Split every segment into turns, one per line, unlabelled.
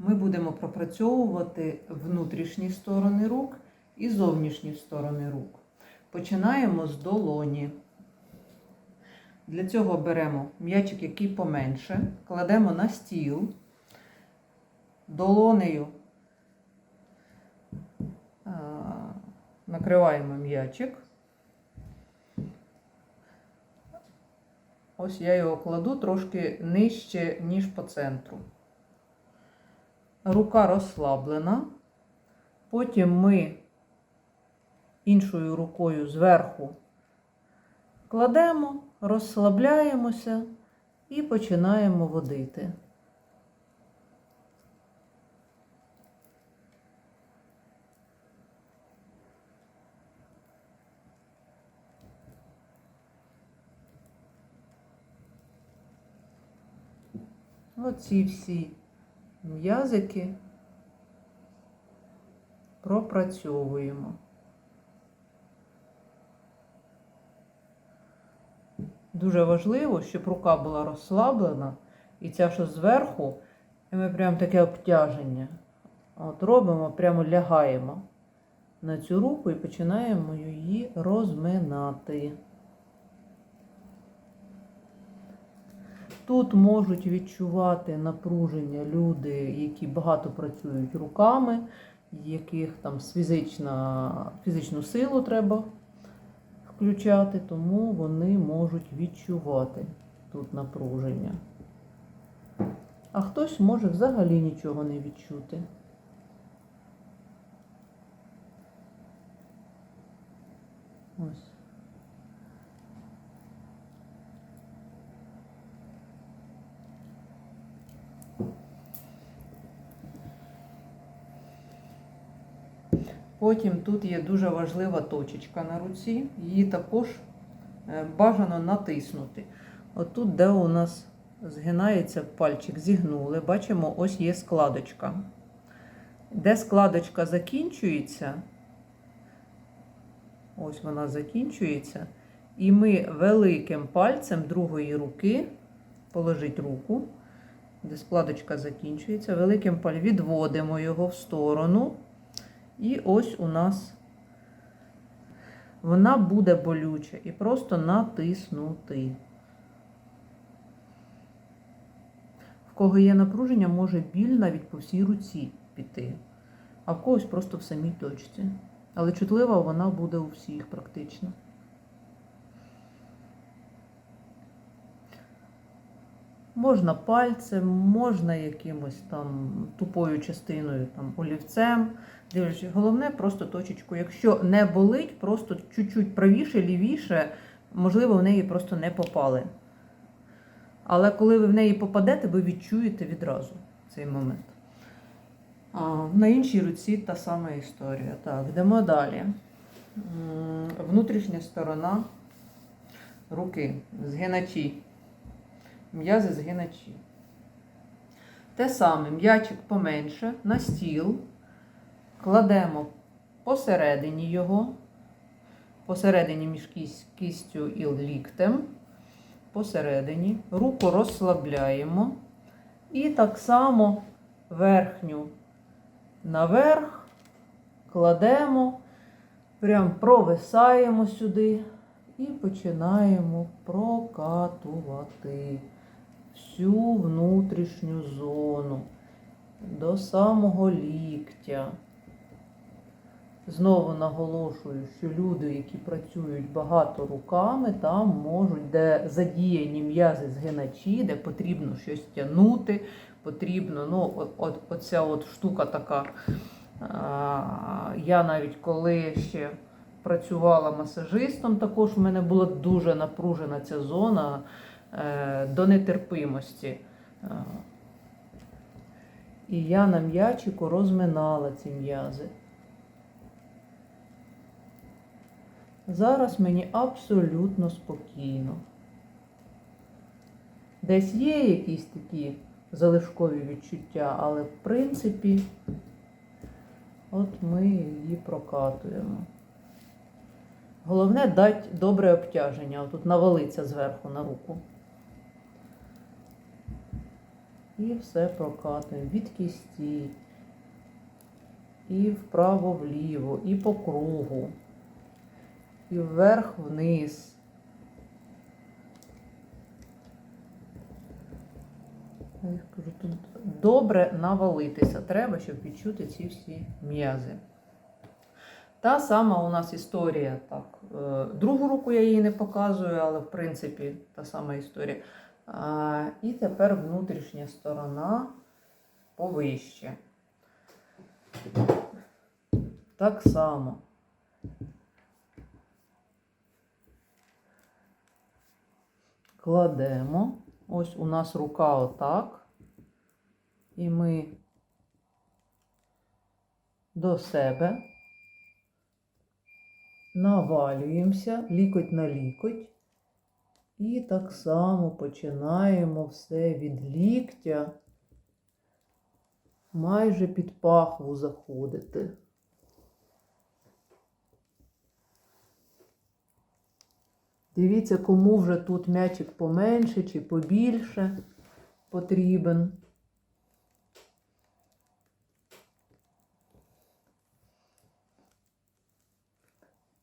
ми будемо пропрацьовувати внутрішні сторони рук і зовнішні сторони рук. Починаємо з долоні. Для цього беремо м'ячик, який поменше, кладемо на стіл, долонею накриваємо м'ячик. Ось я його кладу трошки нижче, ніж по центру. Рука розслаблена. Потім ми іншою рукою зверху кладемо, розслабляємося і починаємо водити. Оці всі м'язики пропрацьовуємо. Дуже важливо, щоб рука була розслаблена, і ця, що зверху, і ми прям таке обтяження. От робимо, прямо лягаємо на цю руку і починаємо її розминати. Тут можуть відчувати напруження люди, які багато працюють руками, яких там фізична, фізичну силу треба включати, тому вони можуть відчувати тут напруження. А хтось може взагалі нічого не відчути. Ось. Потім тут є дуже важлива точечка на руці, її також е, бажано натиснути. Отут, де у нас згинається пальчик, зігнули, бачимо, ось є складочка. Де складочка закінчується, ось вона закінчується, і ми великим пальцем другої руки, положить руку, де складочка закінчується, великим пальцем відводимо його в сторону. І ось у нас вона буде болюча і просто натиснути. В кого є напруження, може біль навіть по всій руці піти, а в когось просто в самій точці. Але чутлива вона буде у всіх практично. Можна пальцем, можна якимось там тупою частиною, там олівцем. Дивлячись, головне просто точечку. Якщо не болить, просто чуть-чуть правіше, лівіше, можливо, в неї просто не попали. Але коли ви в неї попадете, ви відчуєте відразу цей момент. А, на іншій руці та сама історія. Так, йдемо далі. Внутрішня сторона руки, згиначі. М'язи згиначі. Те саме м'ячик поменше на стіл. Кладемо посередині його, посередині між кістю і ліктем, посередині, руку розслабляємо. І так само верхню наверх кладемо, прям провисаємо сюди і починаємо прокатувати всю внутрішню зону до самого ліктя. Знову наголошую, що люди, які працюють багато руками, там можуть, де задіяні м'язи згиначі, де потрібно щось тягнути, потрібно, ну, от, от, оця от штука така. Я навіть коли ще працювала масажистом, також у мене була дуже напружена ця зона до нетерпимості. Е, І я на м'ячику розминала ці м'язи. Зараз мені абсолютно спокійно. Десь є якісь такі залишкові відчуття, але в принципі, от ми її прокатуємо. Головне дати добре обтяження. Тут навалиться зверху на руку. І все прокатуємо від кісті, і вправо-вліво, і по кругу, і вверх-вниз. Тут добре навалитися треба, щоб відчути ці всі м'язи. Та сама у нас історія. Так, е, другу руку я її не показую, але в принципі та сама історія. І тепер внутрішня сторона повище. Так само. Кладемо. Ось у нас рука отак. І ми до себе навалюємося, лікоть на лікоть. І так само починаємо все від ліктя майже під пахву заходити. Дивіться, кому вже тут м'ячик поменше чи побільше потрібен.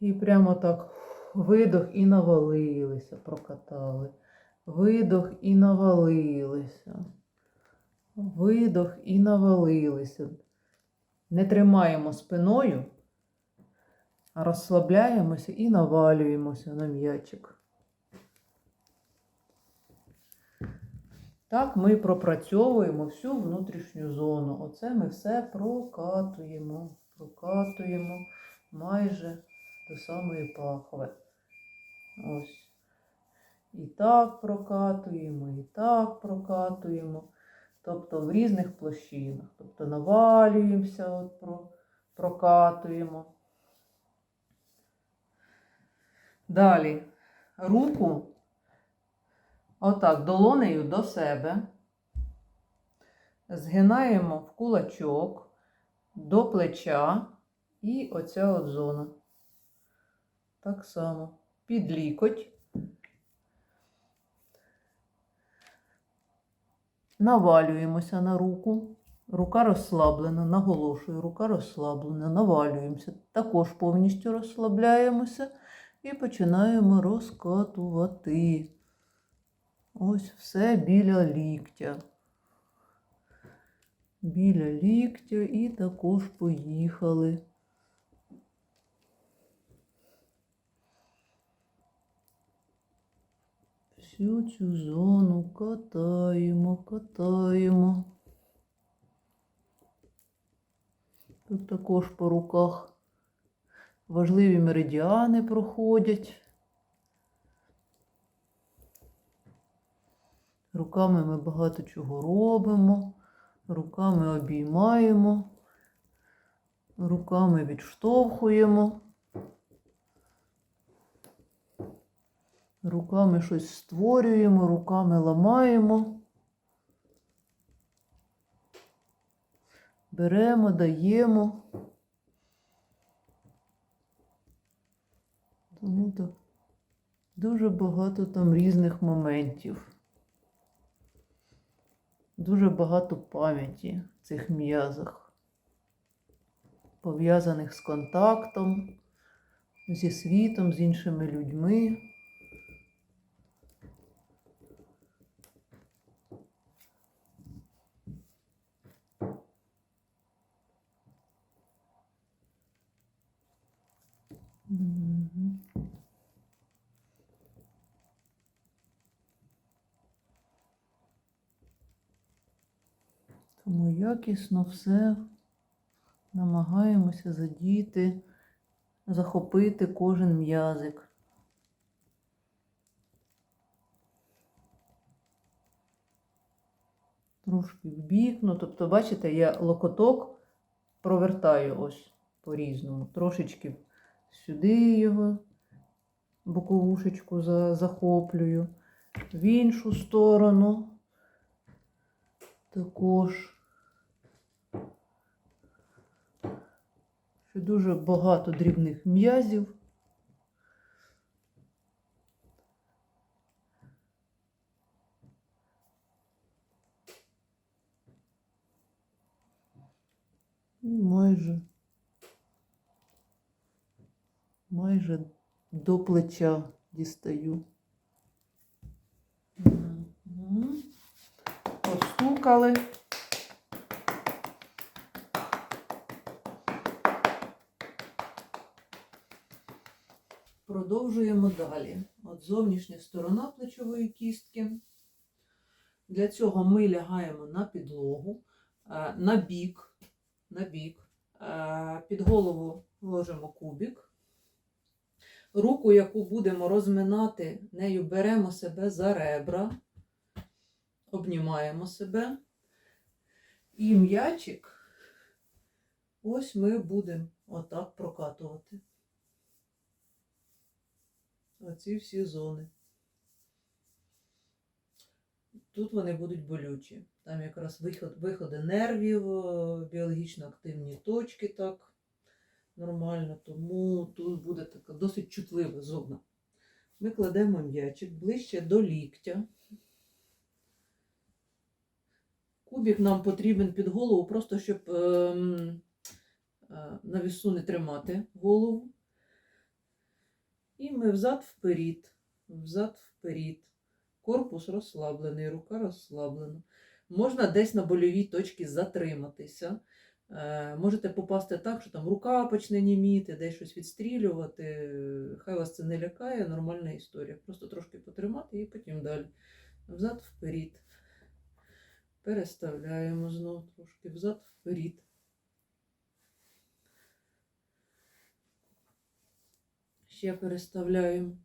І прямо так видох і навалилися, прокатали. Видох і навалилися. Видох і навалилися. Не тримаємо спиною, а розслабляємося і навалюємося на м'ячик. Так ми пропрацьовуємо всю внутрішню зону. Оце ми все прокатуємо, прокатуємо майже до самої пахви. Так прокатуємо, і так прокатуємо. Тобто в різних площинах. Тобто навалюємося, от про, прокатуємо. Далі руку отак долонею до себе. Згинаємо в кулачок до плеча і оця от зона. Так само. Під лікоть. Навалюємося на руку. Рука розслаблена, наголошую, рука розслаблена, навалюємося. Також повністю розслабляємося і починаємо розкатувати. Ось все біля ліктя. Біля ліктя і також поїхали. Всю цю зону катаємо, катаємо. Тут також по руках важливі меридіани проходять. Руками ми багато чого робимо, руками обіймаємо, руками відштовхуємо. Руками щось створюємо, руками ламаємо. Беремо, даємо. Тому так дуже багато там різних моментів. Дуже багато пам'яті в цих м'язах, пов'язаних з контактом, зі світом, з іншими людьми. Тому якісно все намагаємося задіяти, захопити кожен м'язик. Трошки в бік. Ну, тобто, бачите, я локоток провертаю ось по-різному. Трошечки сюди його боковушечку захоплюю, в іншу сторону також. Ще дуже багато дрібних м'язів. Майже майже до плеча дістаю. Постукали. Продовжуємо далі. От зовнішня сторона плечової кістки. Для цього ми лягаємо на підлогу, е, на бік, на бік. Е, Під голову ложимо кубик. Руку, яку будемо розминати, нею беремо себе за ребра, обнімаємо себе. І м'ячик ось ми будемо отак прокатувати. Оці всі зони. Тут вони будуть болючі. Там якраз виход, виходи нервів, біологічно активні точки, так, нормально. Тому тут буде така досить чутлива зона. Ми кладемо м'ячик ближче до ліктя. Кубик нам потрібен під голову, просто щоб ем, е, на вісу не тримати голову. І ми взад вперед, взад вперед. Корпус розслаблений, рука розслаблена. Можна десь на больовій точці затриматися. Е, можете попасти так, що там рука почне німіти, десь щось відстрілювати. Хай вас це не лякає, нормальна історія. Просто трошки потримати і потім далі. Взад вперед. Переставляємо знову трошки взад вперед. Ще переставляємо.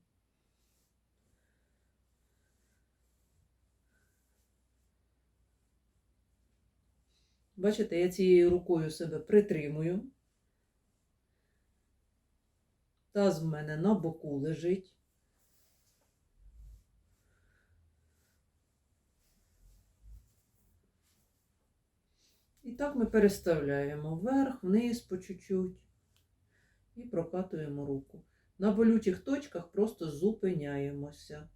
Бачите, я цією рукою себе притримую. Таз в мене на боку лежить. І так ми переставляємо вверх, вниз по чуть-чуть і прокатуємо руку. На болючих точках просто зупиняємося,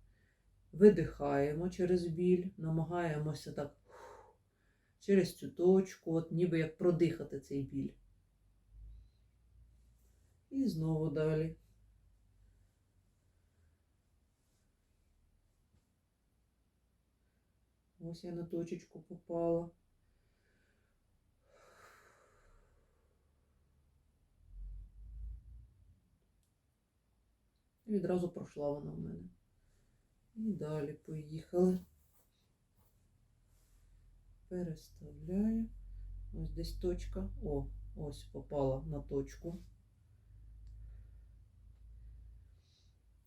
видихаємо через біль, намагаємося так через цю точку, от ніби як продихати цей біль. І знову далі. Ось я на точечку попала. І відразу пройшла вона в мене. І далі поїхали. Переставляю. Ось десь точка. О, ось попала на точку.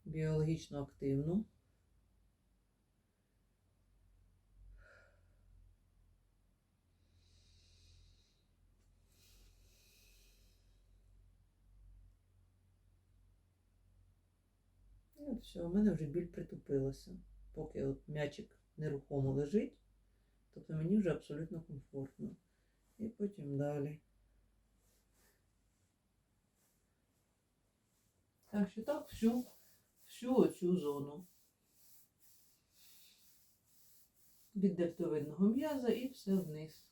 Біологічно активну. І от все, у мене вже біль притупилася. Поки от м'ячик нерухомо лежить, тобто мені вже абсолютно комфортно. І потім далі. Так що так, всю, всю оцю зону. Від дельтовидного м'яза і все вниз.